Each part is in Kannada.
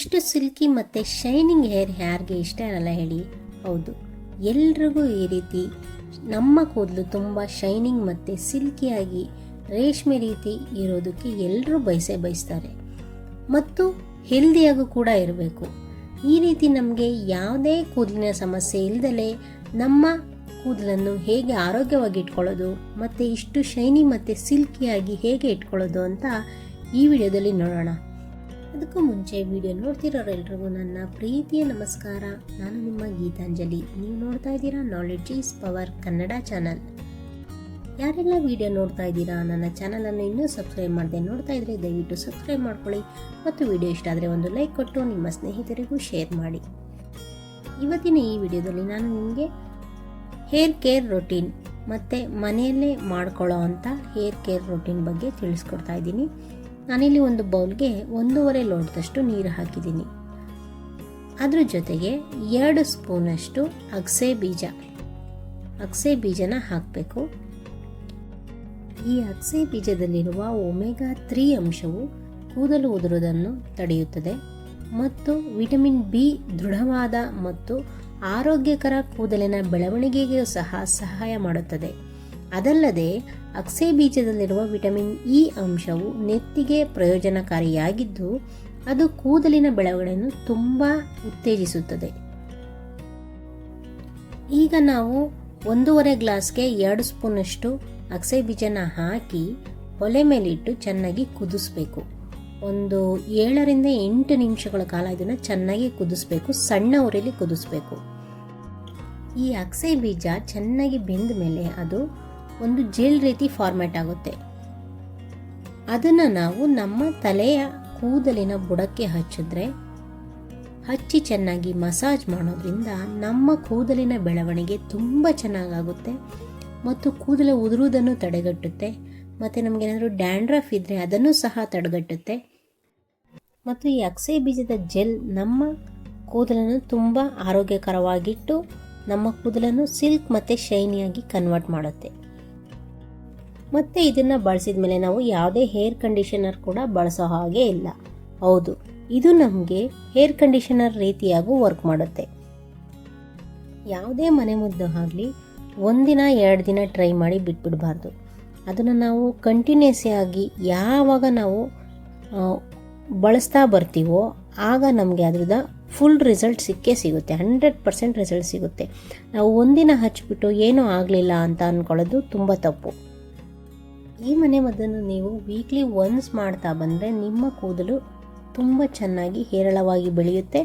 ಇಷ್ಟು ಸಿಲ್ಕಿ ಮತ್ತು ಶೈನಿಂಗ್ ಹೇರ್ ಯಾರಿಗೆ ಇಷ್ಟ ಇರಲ್ಲ ಹೇಳಿ. ಹೌದು, ಎಲ್ರಿಗೂ ಈ ರೀತಿ ನಮ್ಮ ಕೂದಲು ತುಂಬ ಶೈನಿಂಗ್ ಮತ್ತು ಸಿಲ್ಕಿಯಾಗಿ ರೇಷ್ಮೆ ರೀತಿ ಇರೋದಕ್ಕೆ ಎಲ್ಲರೂ ಬಯಸೇ ಬಯಸ್ತಾರೆ. ಮತ್ತು ಹೆಲ್ದಿಯಾಗೂ ಕೂಡ ಇರಬೇಕು. ಈ ರೀತಿ ನಮಗೆ ಯಾವುದೇ ಕೂದಲಿನ ಸಮಸ್ಯೆ ಇಲ್ಲದಲೇ ನಮ್ಮ ಕೂದಲನ್ನು ಹೇಗೆ ಆರೋಗ್ಯವಾಗಿ ಇಟ್ಕೊಳ್ಳೋದು ಮತ್ತು ಇಷ್ಟು ಶೈನಿ ಮತ್ತು ಸಿಲ್ಕಿಯಾಗಿ ಹೇಗೆ ಇಟ್ಕೊಳ್ಳೋದು ಅಂತ ಈ ವಿಡಿಯೋದಲ್ಲಿ ನೋಡೋಣ. ಅದಕ್ಕೂ ಮುಂಚೆ ವಿಡಿಯೋ ನೋಡ್ತಿರೋರೆಲ್ರಿಗೂ ನನ್ನ ಪ್ರೀತಿಯ ನಮಸ್ಕಾರ. ನಾನು ನಿಮ್ಮ ಗೀತಾಂಜಲಿ. ನೀವು ನೋಡ್ತಾ ಇದ್ದೀರಾ knowledge is power Kannada channel ಯಾರೆಲ್ಲ ವಿಡಿಯೋ ನೋಡ್ತಾ ಇದ್ದೀರಾ, ನನ್ನ ಚಾನಲನ್ನು ಇನ್ನೂ ಸಬ್ಸ್ಕ್ರೈಬ್ ಮಾಡದೆ ನೋಡ್ತಾ ಇದ್ರೆ ದಯವಿಟ್ಟು ಸಬ್ಸ್ಕ್ರೈಬ್ ಮಾಡ್ಕೊಳ್ಳಿ ಮತ್ತು ವಿಡಿಯೋ ಇಷ್ಟ ಆದರೆ ಒಂದು ಲೈಕ್ ಕೊಟ್ಟು ನಿಮ್ಮ ಸ್ನೇಹಿತರಿಗೂ ಶೇರ್ ಮಾಡಿ. ಇವತ್ತಿನ ಈ ವಿಡಿಯೋದಲ್ಲಿ ನಾನು ನಿಮಗೆ ಹೇರ್ ಕೇರ್ ರೊಟೀನ್ ಮತ್ತು ಮನೆಯಲ್ಲೇ ಮಾಡ್ಕೊಳ್ಳೋ ಅಂಥ ಹೇರ್ ಕೇರ್ ರೊಟೀನ್ ಬಗ್ಗೆ ತಿಳಿಸ್ಕೊಡ್ತಾ ಇದ್ದೀನಿ. ನಾನಿಲ್ಲಿ ಒಂದು ಬೌಲ್ಗೆ ಒಂದೂವರೆ ಲೋಟದಷ್ಟು ನೀರು ಹಾಕಿದ್ದೀನಿ. ಅದ್ರ ಜೊತೆಗೆ ಎರಡು ಸ್ಪೂನಷ್ಟು ಅಗಸೆ ಬೀಜ. ಅಗಸೆ ಬೀಜನ ಹಾಕಬೇಕು. ಈ ಅಗಸೆ ಬೀಜದಲ್ಲಿರುವ ಒಮೆಗಾ ತ್ರೀ ಅಂಶವು ಕೂದಲು ಉದುರುವುದನ್ನು ತಡೆಯುತ್ತದೆ ಮತ್ತು ವಿಟಮಿನ್ ಬಿ ದೃಢವಾದ ಮತ್ತು ಆರೋಗ್ಯಕರ ಕೂದಲಿನ ಬೆಳವಣಿಗೆಗೆ ಸಹ ಸಹಾಯ ಮಾಡುತ್ತದೆ. ಅದಲ್ಲದೆ ಅಕ್ಸೆ ಬೀಜದಲ್ಲಿರುವ ವಿಟಮಿನ್ ಇ ಅಂಶವು ನೆತ್ತಿಗೆ ಪ್ರಯೋಜನಕಾರಿಯಾಗಿದ್ದು, ಅದು ಕೂದಲಿನ ಬೆಳವಣಿಗೆಯನ್ನು ತುಂಬ ಉತ್ತೇಜಿಸುತ್ತದೆ. ಈಗ ನಾವು ಒಂದೂವರೆ ಗ್ಲಾಸ್ಗೆ ಎರಡು ಸ್ಪೂನಷ್ಟು ಅಕ್ಸೆ ಬೀಜನ ಹಾಕಿ ಒಲೆ ಮೇಲಿಟ್ಟು ಚೆನ್ನಾಗಿ ಕುದಿಸ್ಬೇಕು. ಒಂದು ಏಳರಿಂದ ಎಂಟು ನಿಮಿಷಗಳ ಕಾಲ ಇದನ್ನು ಚೆನ್ನಾಗಿ ಕುದಿಸ್ಬೇಕು, ಸಣ್ಣ ಉರಿಲಿ ಕುದಿಸ್ಬೇಕು. ಈ ಅಕ್ಸೆ ಬೀಜ ಚೆನ್ನಾಗಿ ಬೆಂದ ಮೇಲೆ ಅದು ಒಂದು ಜೆಲ್ ರೀತಿ ಫಾರ್ಮ್ಯಾಟ್ ಆಗುತ್ತೆ. ಅದನ್ನು ನಾವು ನಮ್ಮ ತಲೆಯ ಕೂದಲಿನ ಬುಡಕ್ಕೆ ಹಚ್ಚಿದ್ರೆ, ಹಚ್ಚಿ ಚೆನ್ನಾಗಿ ಮಸಾಜ್ ಮಾಡೋದ್ರಿಂದ ನಮ್ಮ ಕೂದಲಿನ ಬೆಳವಣಿಗೆ ತುಂಬ ಚೆನ್ನಾಗಾಗುತ್ತೆ ಮತ್ತು ಕೂದಲು ಉದುರುವುದನ್ನು ತಡೆಗಟ್ಟುತ್ತೆ ಮತ್ತು ನಮಗೇನಾದರೂ ಡ್ಯಾಂಡ್ರಫ್ ಇದ್ದರೆ ಅದನ್ನು ಸಹ ತಡೆಗಟ್ಟುತ್ತೆ. ಮತ್ತು ಈ ಅಕ್ಸೆ ಬೀಜದ ಜೆಲ್ ನಮ್ಮ ಕೂದಲನ್ನು ತುಂಬ ಆರೋಗ್ಯಕರವಾಗಿಟ್ಟು ನಮ್ಮ ಕೂದಲನ್ನು ಸಿಲ್ಕ್ ಮತ್ತು ಶೈನಿಯಾಗಿ ಕನ್ವರ್ಟ್ ಮಾಡುತ್ತೆ. ಮತ್ತು ಇದನ್ನು ಬಳಸಿದ ಮೇಲೆ ನಾವು ಯಾವುದೇ ಹೇರ್ ಕಂಡೀಷನರ್ ಕೂಡ ಬಳಸೋ ಹಾಗೆ ಇಲ್ಲ. ಹೌದು, ಇದು ನಮಗೆ ಹೇರ್ ಕಂಡೀಷನರ್ ರೀತಿಯಾಗೂ ವರ್ಕ್ ಮಾಡುತ್ತೆ. ಯಾವುದೇ ಮನೆ ಮುದ್ದು ಆಗಲಿ, ಒಂದಿನ ಎರಡು ದಿನ ಟ್ರೈ ಮಾಡಿ ಬಿಟ್ಬಿಡಬಾರ್ದು. ಅದನ್ನು ನಾವು ಕಂಟಿನ್ಯೂಸ್ ಆಗಿ ಯಾವಾಗ ನಾವು ಬಳಸ್ತಾ ಬರ್ತೀವೋ ಆಗ ನಮಗೆ ಅದ್ರದ್ದು ಫುಲ್ ರಿಸಲ್ಟ್ ಸಿಕ್ಕೇ ಸಿಗುತ್ತೆ ಹಂಡ್ರೆಡ್ ಪರ್ಸೆಂಟ್ ರಿಸಲ್ಟ್ ಸಿಗುತ್ತೆ. ನಾವು ಒಂದಿನ ಹಚ್ಚಿಬಿಟ್ಟು ಏನೂ ಆಗಲಿಲ್ಲ ಅಂತ ಅಂದ್ಕೊಳ್ಳೋದು ತುಂಬ ತಪ್ಪು. ಈ ಮನೆ ಮದ್ದನ್ನು ನೀವು ವೀಕ್ಲಿ ಒನ್ಸ್ ಮಾಡ್ತಾ ಬಂದರೆ ನಿಮ್ಮ ಕೂದಲು ತುಂಬ ಚೆನ್ನಾಗಿ ಹೇರಳವಾಗಿ ಬೆಳೆಯುತ್ತೆ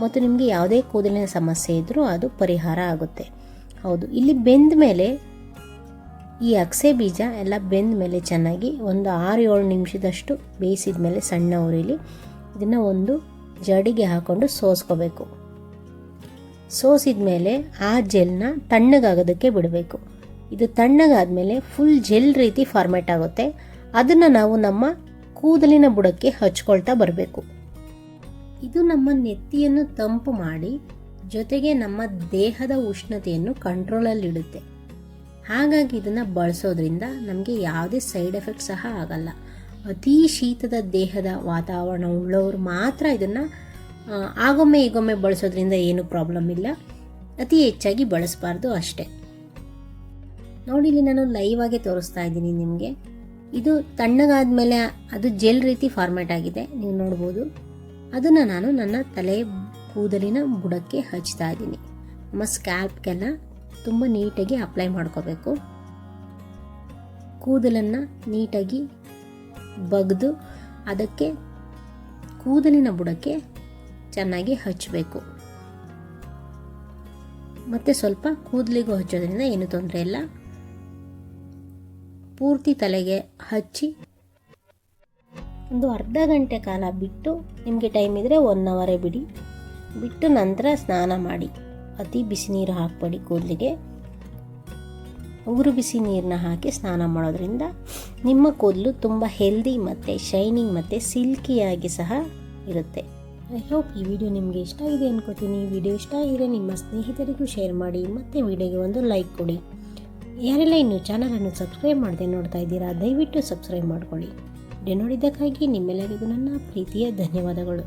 ಮತ್ತು ನಿಮಗೆ ಯಾವುದೇ ಕೂದಲಿನ ಸಮಸ್ಯೆ ಇದ್ದರೂ ಅದು ಪರಿಹಾರ ಆಗುತ್ತೆ. ಹೌದು, ಇಲ್ಲಿ ಬೆಂದ ಮೇಲೆ ಈ ಅಕ್ಸೆ ಬೀಜ ಎಲ್ಲ ಬೆಂದ ಮೇಲೆ ಚೆನ್ನಾಗಿ ಒಂದು ಆರು ಏಳು ನಿಮಿಷದಷ್ಟು ಬೇಯಿಸಿದ ಮೇಲೆ ಸಣ್ಣ ಉರಿಲಿ, ಇದನ್ನು ಒಂದು ಜಡಿಗೆ ಹಾಕ್ಕೊಂಡು ಸೋಸ್ಕೋಬೇಕು. ಸೋಸಿದ ಮೇಲೆ ಆ ಜೆಲ್ನ ತಣ್ಣಗಾಗೋದಕ್ಕೆ ಬಿಡಬೇಕು. ಇದು ತಣ್ಣಗಾದ್ಮೇಲೆ ಫುಲ್ ಜೆಲ್ ರೀತಿ ಫಾರ್ಮ್ಯಾಟ್ ಆಗುತ್ತೆ. ಅದನ್ನು ನಾವು ನಮ್ಮ ಕೂದಲಿನ ಬುಡಕ್ಕೆ ಹಚ್ಕೊಳ್ತಾ ಬರಬೇಕು. ಇದು ನಮ್ಮ ನೆತ್ತಿಯನ್ನು ತಂಪು ಮಾಡಿ, ಜೊತೆಗೆ ನಮ್ಮ ದೇಹದ ಉಷ್ಣತೆಯನ್ನು ಕಂಟ್ರೋಲಲ್ಲಿಡುತ್ತೆ ಹಾಗಾಗಿ ಇದನ್ನು ಬಳಸೋದ್ರಿಂದ ನಮಗೆ ಯಾವುದೇ ಸೈಡ್ ಎಫೆಕ್ಟ್ ಸಹ ಆಗಲ್ಲ. ಅತೀ ಶೀತದ ದೇಹದ ವಾತಾವರಣ ಉಳ್ಳವರು ಮಾತ್ರ ಇದನ್ನು ಆಗೊಮ್ಮೆ ಈಗೊಮ್ಮೆ ಬಳಸೋದ್ರಿಂದ ಏನು ಪ್ರಾಬ್ಲಮ್ ಇಲ್ಲ. ಅತಿ ಹೆಚ್ಚಾಗಿ ಬಳಸಬಾರ್ದು ಅಷ್ಟೇ. ನೋಡಿ ಇಲ್ಲಿ ನಾನು ಲೈವ್ ಆಗಿ ತೋರಿಸ್ತಾ ಇದ್ದೀನಿ ನಿಮಗೆ. ಇದು ತಣ್ಣಗಾದ ಮೇಲೆ ಅದು ಜೆಲ್ ರೀತಿ ಫಾರ್ಮ್ಯಾಟ್ ಆಗಿದೆ, ನೀವು ನೋಡ್ಬೋದು. ಅದನ್ನು ನಾನು ನನ್ನ ತಲೆ ಕೂದಲಿನ ಬುಡಕ್ಕೆ ಹಚ್ತಾ ಇದ್ದೀನಿ. ನಮ್ಮ ಸ್ಕ್ಯಾಲ್ಪ್ಗೆಲ್ಲ ತುಂಬ ನೀಟಾಗಿ ಅಪ್ಲೈ ಮಾಡ್ಕೋಬೇಕು. ಕೂದಲನ್ನು ನೀಟಾಗಿ ಬಗ್ದು ಅದಕ್ಕೆ ಕೂದಲಿನ ಬುಡಕ್ಕೆ ಚೆನ್ನಾಗಿ ಹಚ್ಚಬೇಕು ಮತ್ತು ಸ್ವಲ್ಪ ಕೂದಲಿಗೂ ಹಚ್ಚೋದ್ರಿಂದ ಏನು ತೊಂದರೆ ಇಲ್ಲ. ಪೂರ್ತಿ ತಲೆಗೆ ಹಚ್ಚಿ ಒಂದು ಅರ್ಧ ಗಂಟೆ ಕಾಲ ಬಿಟ್ಟು ನಿಮಗೆ ಟೈಮ್ ಇದ್ದರೆ ಒನ್ ಅವರೇ ಬಿಡಿ. ಬಿಟ್ಟು ನಂತರ ಸ್ನಾನ ಮಾಡಿ. ಅತಿ ಬಿಸಿ ನೀರು ಹಾಕಬೇಡಿ ಕೂದಲಿಗೆ. ಉಗುರು ಬಿಸಿ ನೀರನ್ನ ಹಾಕಿ ಸ್ನಾನ ಮಾಡೋದ್ರಿಂದ ನಿಮ್ಮ ಕೂದಲು ತುಂಬ ಹೆಲ್ದಿ ಮತ್ತು ಶೈನಿಂಗ್ ಮತ್ತು ಸಿಲ್ಕಿಯಾಗಿ ಸಹ ಇರುತ್ತೆ. ಐ ಹೋಪ್ ಈ ವಿಡಿಯೋ ನಿಮಗೆ ಇಷ್ಟ ಇದೆ ಅನ್ಕೋತೀನಿ. ವಿಡಿಯೋ ಇಷ್ಟ ಆಗಿದ್ರೆ ನಿಮ್ಮ ಸ್ನೇಹಿತರಿಗೂ ಶೇರ್ ಮಾಡಿ. ಮತ್ತು ವಿಡಿಯೋಗೆ ಒಂದು ಲೈಕ್ ಕೊಡಿ. ಯಾರೆಲ್ಲ ಇನ್ನು ಚಾನಲನ್ನು ಸಬ್ಸ್ಕ್ರೈಬ್ ಮಾಡದೆ ನೋಡ್ತಾ ಇದ್ದೀರಾ, ದಯವಿಟ್ಟು ಸಬ್ಸ್ಕ್ರೈಬ್ ಮಾಡ್ಕೊಳ್ಳಿ. ವಿಡಿಯೋ ನೋಡಿದ್ದಕ್ಕಾಗಿ ನಿಮ್ಮೆಲ್ಲರಿಗೂ ನನ್ನ ಪ್ರೀತಿಯ ಧನ್ಯವಾದಗಳು.